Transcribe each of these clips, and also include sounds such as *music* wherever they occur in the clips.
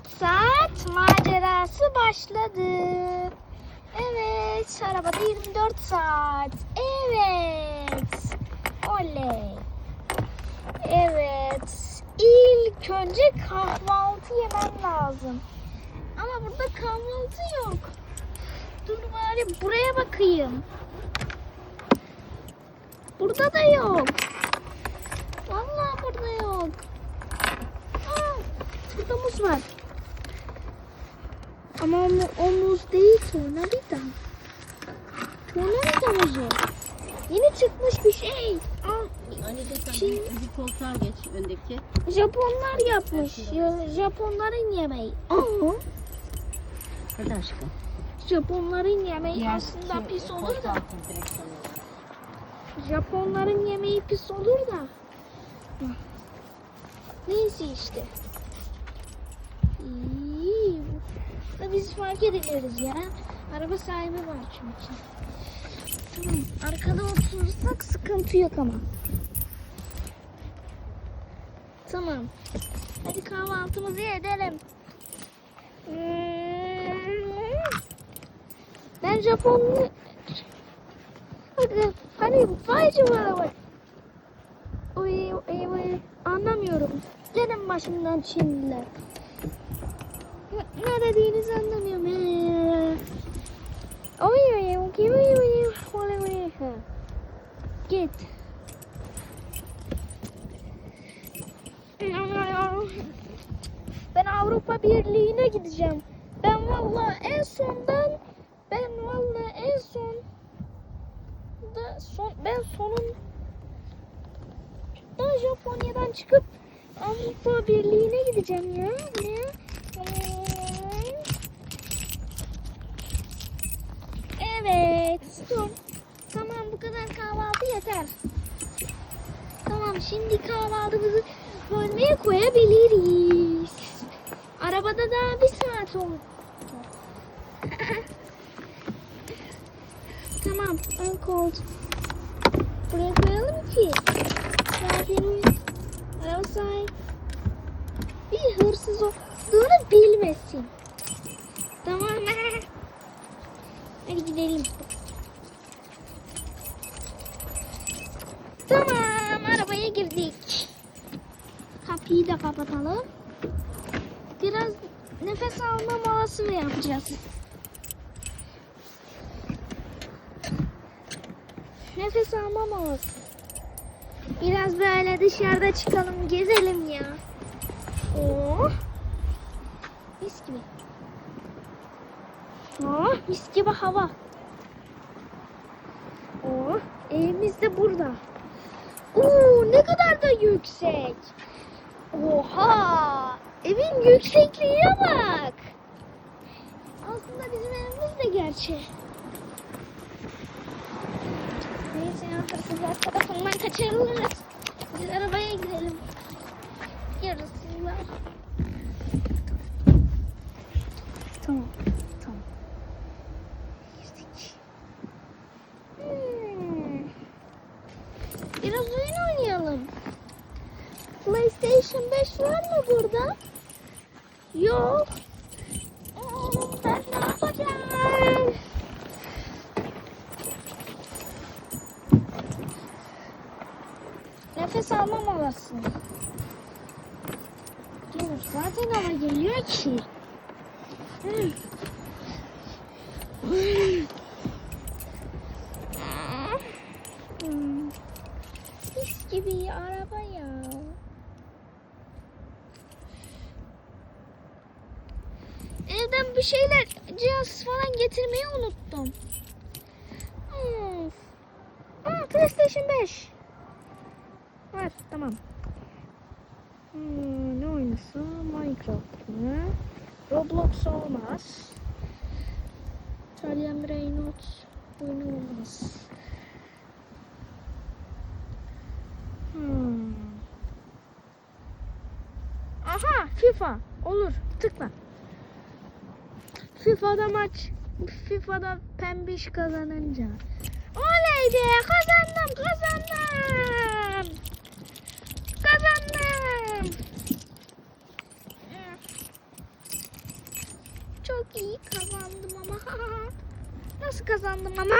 24 saat macerası başladı. Evet, arabada 24 saat. Evet. Oley. Evet. İlk önce kahvaltı yemem lazım. Ama burada kahvaltı yok. Dur bari buraya bakayım. Burada da yok. Vallahi burada yok. Aa, burada muz var. Ama o, o muz değil tornavida. Tornavida muzu. Yeni çıkmış bir şey. Al. Anneciğim sen Çin- bir, bir koltuğa geç öndeki. Japonlar yapmış. Ya- Japonların yemeği. Aa, Hadi aşkım. Japonların yemeği Diğer aslında şey, pis olur da. Japonların yemeği pis olur da. Neyse işte. İyi. Biz fark ederiz ya. Araba sahibi var çünkü. Tamam. Arkada oturursak sıkıntı yok ama. Tamam. Hadi kahvaltımızı edelim. Ben Japonlu Hadi, hani faycı var. Uy, uy, uy. Anlamıyorum. Gelin başımdan Çinliler. Ne- dediğinizi anlamıyorum. Git. Ben Avrupa Birliği'ne gideceğim. Ben vallahi en sondan ben vallahi en son da son ben sonun da Japonya'dan çıkıp Avrupa Birliği'ne gideceğim ya. Ne? Evet. Dur. Tamam bu kadar kahvaltı yeter. Tamam şimdi kahvaltımızı bölmeye koyabiliriz. Arabada daha bir saat oldu. *laughs* Tamam, ön koltuk. Buraya koyalım ki misafirimiz araba sahibi bir hırsız olduğunu bilmesin. Tamam mı? Hadi gidelim. Tamam, arabaya girdik. Kapıyı da kapatalım. Biraz nefes alma molası mı yapacağız? Nefes alma molası. Biraz böyle dışarıda çıkalım, gezelim ya. Oh. Mis gibi. Oh, mis gibi hava. Oh, evimiz de burada. Oo, ne kadar da yüksek. Oha! Evin yüksekliğine bak. Aslında bizim evimiz de gerçi. Neyse ya hırsızlar tarafından kaçırılırız. Biz arabaya gidelim. Yarısızlar. Tamam. Tamam. Girdik. Hmm. Biraz oyun oynayalım. PlayStation 5 var mı burada? Yok. Ben ne yapacağım? Nefes alma molası. Dur zaten hava geliyor ki. Hmm. Mis gibi araba ya. Bir şeyler, cihaz falan getirmeyi unuttum. Hmm. Aa, PlayStation 5. Var, tamam. Hmm, ne oynasam? Minecraft mı? Roblox olmaz. Italian Reynolds oyunu olmaz. Hmm. Aha FIFA olur tıkla. FIFA'da maç FIFA'da pembiş kazanınca. Oley kazandım kazandım. Kazandım. Çok iyi kazandım ama. *laughs* Nasıl kazandım ama?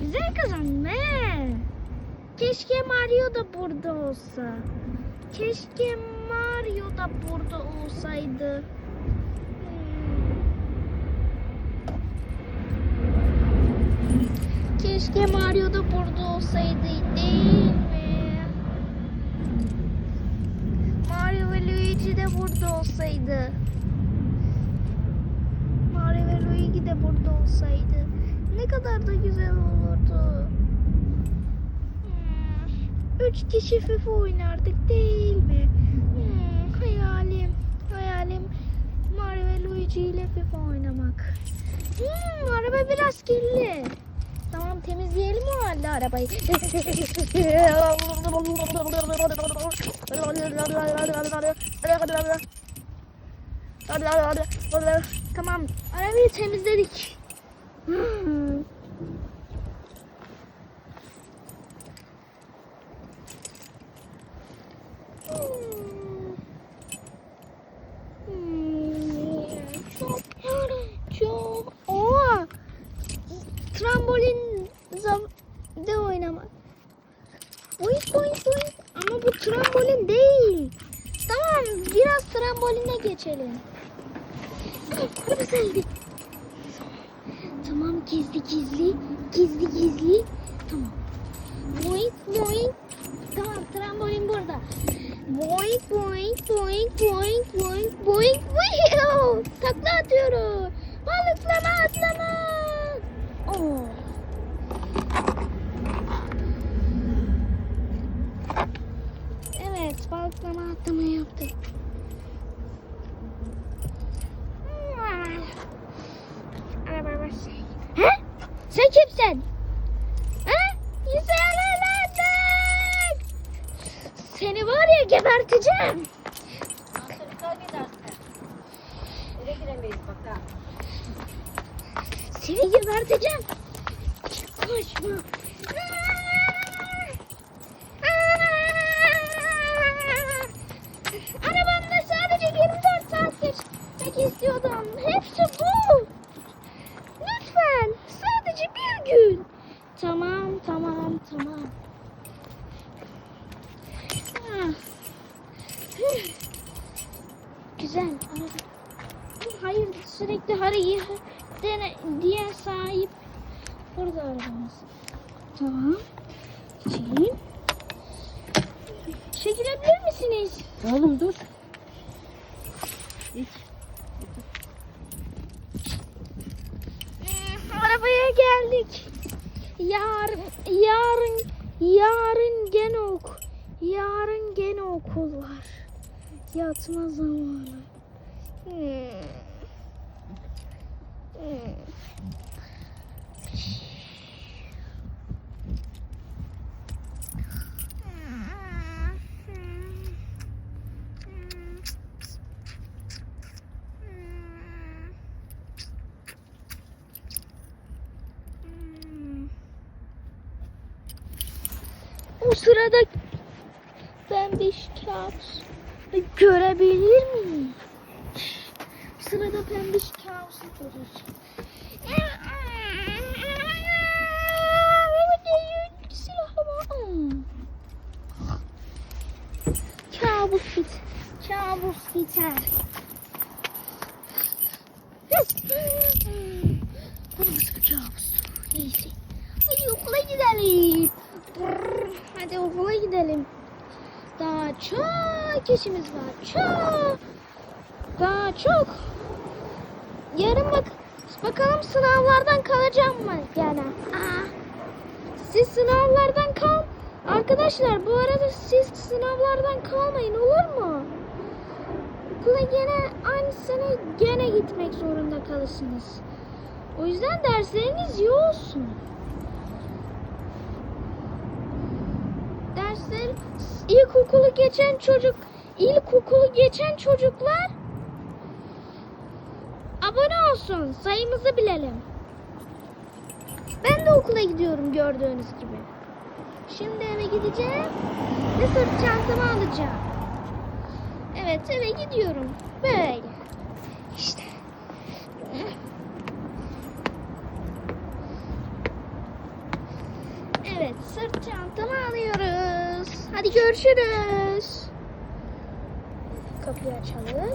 Güzel kazandım. Keşke Mario da burada olsa. Keşke Mario da burada olsaydı. Keşke Mario da burada olsaydı değil mi? Mario ve Luigi de burada olsaydı. Mario ve Luigi de burada olsaydı. Ne kadar da güzel olurdu. Üç kişi FIFA oynardık değil mi? Hmm, hayalim, hayalim Mario ve Luigi ile FIFA oynamak. Hmm, araba biraz kirli. Tamam temizleyelim o halde arabayı. tamam arabayı temizledik. Hmm, Çok, çok. Oha! Trambolin zam- de oynamak. Boing boing boing. Ama bu trambolin değil. Tamam biraz tramboline geçelim. Sevdik. Tamam gizli gizli. Gizli gizli. Tamam. Boing boing. Tamam trambolin burada. Boing boing boing boing boing boing boing. Takla atıyorum. Oh. Güzel. Hayır sürekli harayı dene, diye sahip. Burada arabamız. Tamam. Çekeyim. Çekilebilir misiniz? Oğlum dur. Ee, arabaya geldik. Yarın, yarın, yarın gene ok. Yarın gene okul var. Yatma zamanı. Hmm. Hmm. Sırada ben bir kağıt görebilir miyim? Sırada pembiş kaosu. Silahımı. Kabus bit. Kabus biter. Bu kabus? Neyse. Hadi okula gidelim. Hadi okula gidelim. Daha çok işimiz var. Çok. Daha çok. Yarın bak bakalım sınavlardan kalacağım mı gene? Aa. Siz sınavlardan kal. Arkadaşlar bu arada siz sınavlardan kalmayın olur mu? Okula gene aynı sene gene gitmek zorunda kalırsınız. O yüzden dersleriniz iyi olsun. Dersler ilkokulu geçen çocuk ilkokulu geçen çocuklar abone olsun. Sayımızı bilelim. Ben de okula gidiyorum gördüğünüz gibi. Şimdi eve gideceğim ve sırt çantamı alacağım. Evet eve gidiyorum. Böyle. İşte. Evet sırt çantamı alıyoruz. Hadi görüşürüz. Kapıyı açalım.